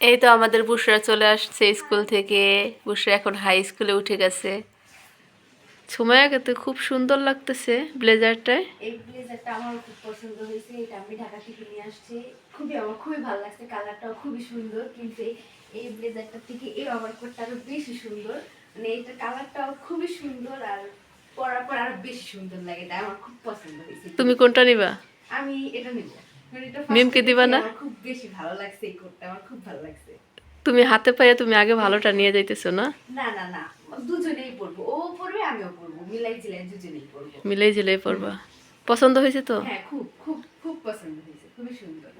এই তো আমাদের বুসরা চলে আসছে স্কুল থেকে। বুসরা এখন হাই স্কুলে উঠে গেছে। সুমায়াকে তো খুব সুন্দর লাগতেছে ব্লেজারটায়। এই ব্লেজারটা আমার খুব পছন্দ হয়েছে এটা আমি ঢাকা থেকে নিয়ে আসছি। খুবই আমার খুবই ভালো লাগছে কালারটাও খুবই সুন্দর কিন্তু এই- ব্লেজারটা থেকে এই ওভারকোটটা আরও বেশি সুন্দর। মানে এইটার কালারটাও খুবই সুন্দর আর পরার পর আরও বেশি সুন্দর লাগে এটা আমার খুব পছন্দ হয়েছে। তুমি কোনটা নিবা? আমি এটা নিব। মিমকে দিবা না? আমার খুব বেশি ভালো লাগছে এই কোটটা আমার খুব ভালো লাগছে। তুমি হাতে পায়ে তুমি আগে ভালোটা নিয়ে যাইতেছো না? না না না দুজনেই পরবো। ও পরবে আমিও পরবো। মিলাই জিলাই দুজনেই পরবো। মিলেই জিলেই পড়বা পছন্দ হয়েছে তো? হ্যাঁ খুব খুব খুব পছন্দ হয়েছে। খুবই সুন্দর।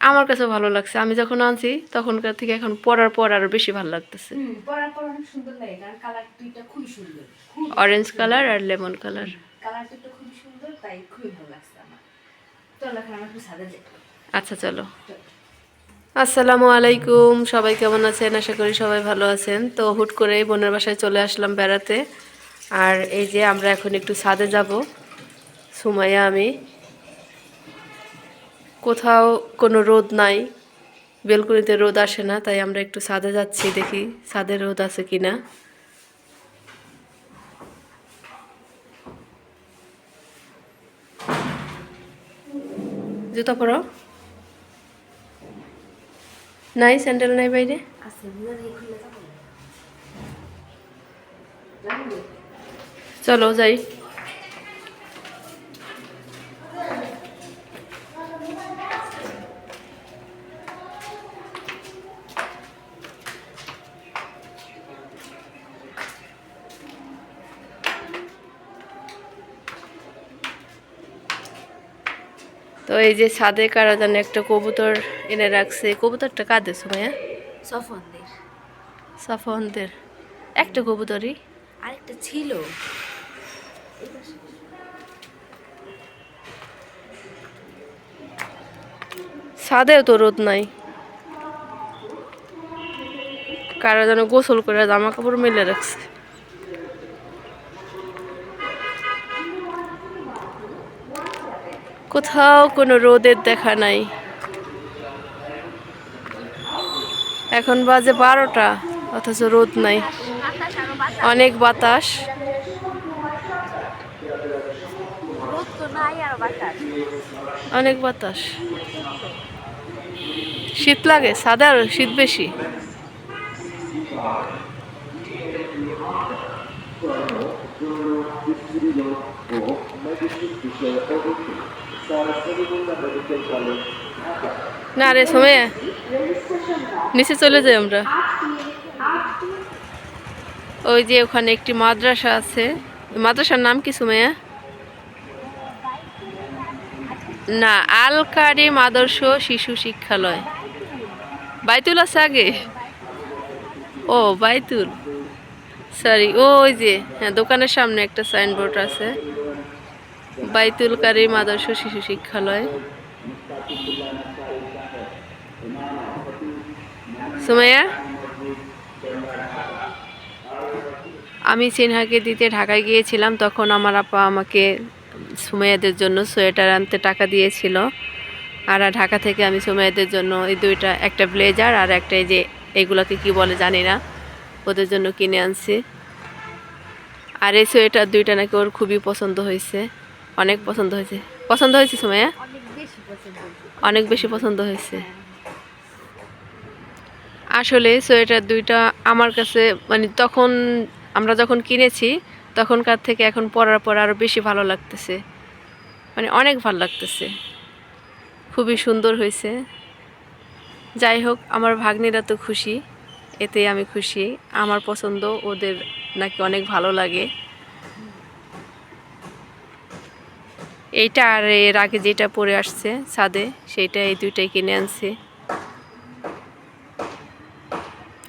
আমার কাছে ভালো লাগছে। আমি যখন আনছি তখনকার থেকে এখন পরার পর আরও বেশি ভালো লাগতেছে। পরার পর অনেক সুন্দর লাগে কারণ কালার দুইটা সুন্দর। অরেঞ্জ কালার আর লেমন কালার কালার দুটো সুন্দর তাই খুবই ভালো লাগছে আমার। আচ্ছা চলো। আসসালামু আলাইকুম, সবাই কেমন আছেন? আশা করি সবাই ভালো আছেন। তো হুট করে বোনের বাসায় চলে আসলাম বেড়াতে। আর এই যে আমরা এখন একটু ছাদে যাব। সুমাইয়া, আমি। কোথাও কোনো রোদ নাই। বেলকুনিতে রোদ আসে না, তাই আমরা একটু ছাদে যাচ্ছি, দেখি ছাদে রোদ আছে কি না জুতা পরো। নাই স্যান্ডেল নাই বাইরে? চলো যাই। তো এই যে ছাদে কারা জানে একটা কবুতর এনে রাখছে। কবুতরটা কাঁদে সময়? সফনদের। সাফনদের। একটা কবুতরই? আরেকটা ছিল। ছাদেও তো রোদ নাই। কারা যেন গোসল করে জামা কাপড় মেলে রাখছে। কোথাও কোনো রোদের দেখা নাই। এখন বাজে বারোটা, অথচ রোদ নাই। অনেক বাতাস। অনেক বাতাস। শীত লাগে, সাদা শীত বেশি। না রে, সময়। নিচে চলে যাই আমরা। ওই যে ওখানে একটি মাদ্রাসা আছে। মাদ্রাসার নাম কি, সুমাইয়া? না আল কারিম শিশু শিক্ষালয়। বাইতুল আছে আগে? ও, বাইতুল। সরি ও ওই যে হ্যাঁ দোকানের সামনে একটা সাইনবোর্ড আছে। বাইতুল কারিম আদর্শ শিশু শিক্ষালয়। সুমাইয়া? আমি সিনহাকে দিতে ঢাকায় গিয়েছিলাম, তখন আমার আপা আমাকে সুমাইয়াদের জন্য সোয়েটার আনতে টাকা দিয়েছিল। আর ঢাকা থেকে আমি সুমাইয়াদের জন্য এই দুইটা, একটা ব্লেজার আর একটা এই যে এগুলোকে কি বলে জানি না, ওদের জন্য কিনে আনছি। আর এই সোয়েটার দুইটা নাকি ওর খুবই পছন্দ হয়েছে। অনেক পছন্দ হয়েছে। পছন্দ হয়েছে সুমাইয়া? অনেক বেশি পছন্দ হয়েছে। অনেক বেশি পছন্দ হয়েছে। আসলে সোয়েটার দুইটা আমার কাছে মানে তখন আমরা যখন কিনেছি তখনকার থেকে এখন পরার পর আরও বেশি ভালো লাগতেছে। মানে অনেক ভালো লাগতেছে। খুবই সুন্দর হয়েছে। যাই হোক আমার ভাগ্নিরা তো খুশি। এতে আমি খুশি। আমার পছন্দ ওদের নাকি অনেক ভালো লাগে। এইটা আর এর আগে যেটা পরে আসছে ছাদে, সেইটা এই দুইটাই কিনে আনছি।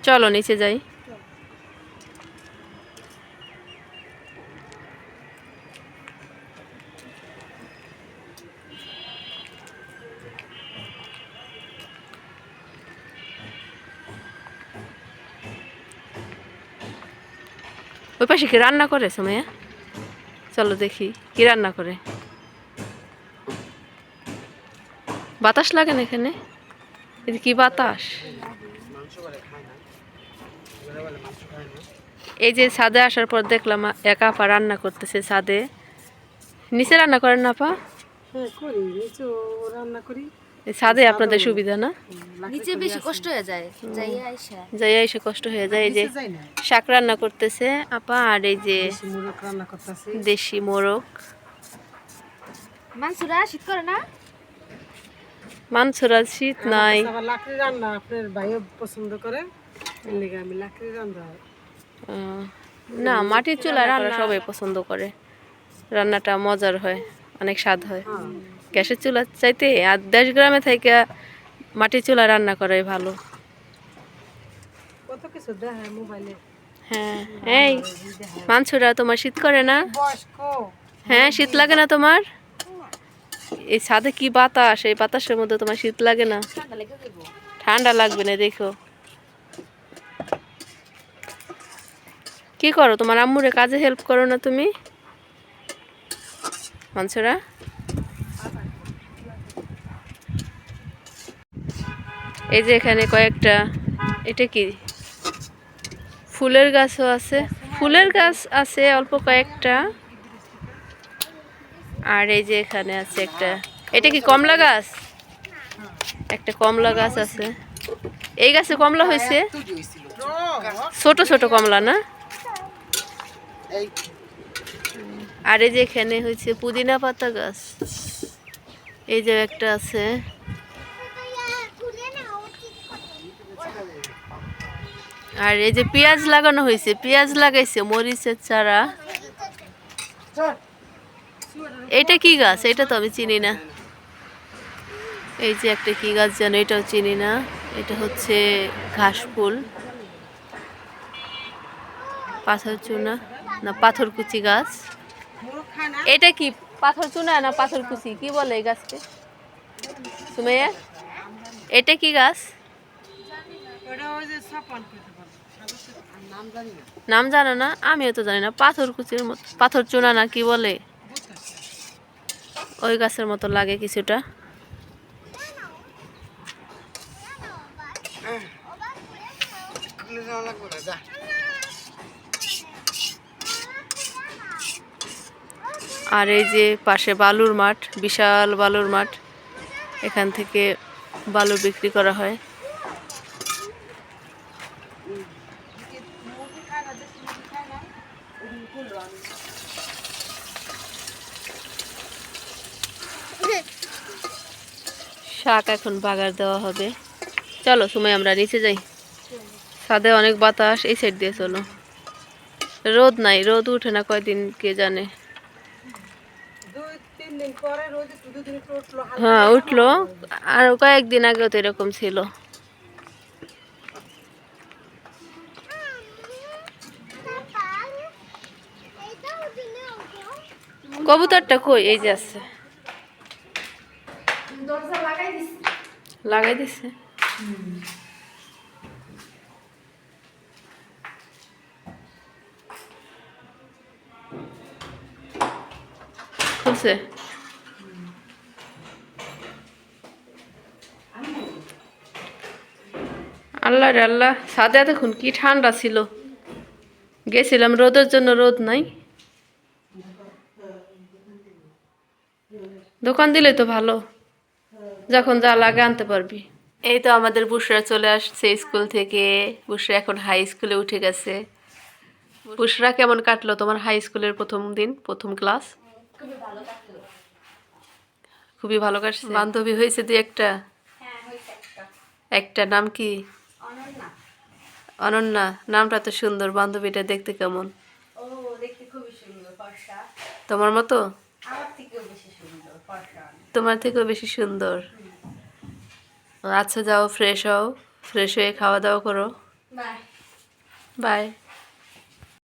চলো, নিচে যাই। ওই পাশে কি রান্না করে সময়া চলো দেখি, কি রান্না করে? বাতাস লাগে না এখানে? কি বাতাস? এই যে ছাদে আসার পর দেখলাম একা আপা রান্না করতেছে ছাদে। নিচে রান্না করেন না আপা? হ্যাঁ করি। নিচেও রান্না করি। এই ছাদে আপনাদের সুবিধা না? নিচে বেশি কষ্ট হয়ে যায় যাই আইসা। কষ্ট হয়ে যায়। এই যে শাক রান্না করতেছে আপা আর এই যে বেশি মুরগ রান্না করতেছি। দেশি মোরগ। মানসুরা শীত করে না? মানসুরা শীত নাই। আবার লাকড়ি রান্না আপনার ভাইও পছন্দ করে এর লেগে আমি লাকড়ি রান্না না মাটির চুলা রান্না সবাই পছন্দ করে। রান্নাটা মজার হয় অনেক স্বাদ হয়। হ্যাঁ। গ্যাসের চুলা চাইতে আর দেশ গ্রামে থেকে মাটির চুলা রান্না করাই ভালো। কত কিছু দেখায় মোবাইলে। হ্যাঁ এই মানসুরা তোমার শীত করে না? হ্যাঁ শীত লাগে না তোমার? এই ছাদে কি বাতাস? এই বাতাসের মধ্যে তোমার শীত লাগে না? ঠান্ডা লেগে লাগবে না, দেখো। কি করো? তোমার আম্মুরে কাজে হেল্প করো না তুমি? মানসুরা? এই যে এখানে কয়েকটা, এটা কি? ফুলের গাছও আছে। ফুলের গাছ আছে অল্প কয়েকটা। আর এই যে এখানে আছে একটা, এটা কি কমলা গাছ? একটা কমলা গাছ আছে। এই গাছে কমলা হয়েছে? ছোট ছোট কমলা না? আর এই যে এখানে হয়েছে পুদিনা পাতা গাছ। এই যে একটা আছে। আর এই যে পেঁয়াজ লাগানো হয়েছে, পেঁয়াজ লাগাইছে মরিচের চারা। এটা কি গাছ? এটা তো আমি চিনি না। এই যে একটা কি গাছ যেন, এটাও চিনি না। এটা হচ্ছে ঘাস ফুল। পাথর চুনা। না পাথরকুচি গাছ। মোরগ খায় না এটা কি, পাথর চুনা না পাথরকুচি কি বলে এই গাছকে? সুমাইয়া, এটা কি গাছ? নাম জানো না? আমিও তো জানি না। পাথরকুচির মতো পাথর চুনা না কি বলে? ওই গাছের মতো লাগে কিছুটা। আর এই যে পাশে বালুর মাঠ, বিশাল বালুর মাঠ, এখান থেকে বালু বিক্রি করা হয়। শাক এখন বাগার দেওয়া হবে। চলো, সময় আমরা নিচে যাই। ছাদে অনেক বাতাস, এই সাইড দিয়ে চলো। রোদ নাই, রোদ উঠে না কয়দিন কে জানে। হ্যাঁ উঠল। আর কয়েকদিন আগেও তো এরকম ছিল। কবুতরটা কই? এই যে আছে। লাগাই দিছে খুলছে আল্লাহ রে আল্লাহ, সাদে দেখুন কি ঠান্ডা ছিল? গেছিলাম রোদের জন্য, রোদ নাই। দোকান দিলে তো ভালো। যখন যা লাগে আনতে পারবি। এই তো আমাদের বুসরা চলে আসছে স্কুল থেকে। বুসরা এখন হাই স্কুলে উঠে গেছে। বুসরা কেমন কাটলো তোমার হাই স্কুলের প্রথম দিন প্রথম ক্লাস? খুবই ভালো কাটলো কাটছে। বান্ধবী হয়েছে দুই একটা? হ্যাঁ একটা একটা নাম কি? অনন্যা। অনন্যা নামটা তো সুন্দর বান্ধবীটা দেখতে কেমন? ও দেখতে খুবই সুন্দর ফর্সা। তোমার মতো আমার থেকেও বেশি সুন্দর ফর্সা তোমার থেকেও বেশি সুন্দর। আচ্ছা যাও ফ্রেশ হও ফ্রেশ হয়ে খাওয়া দাওয়া করো। বাই। বাই।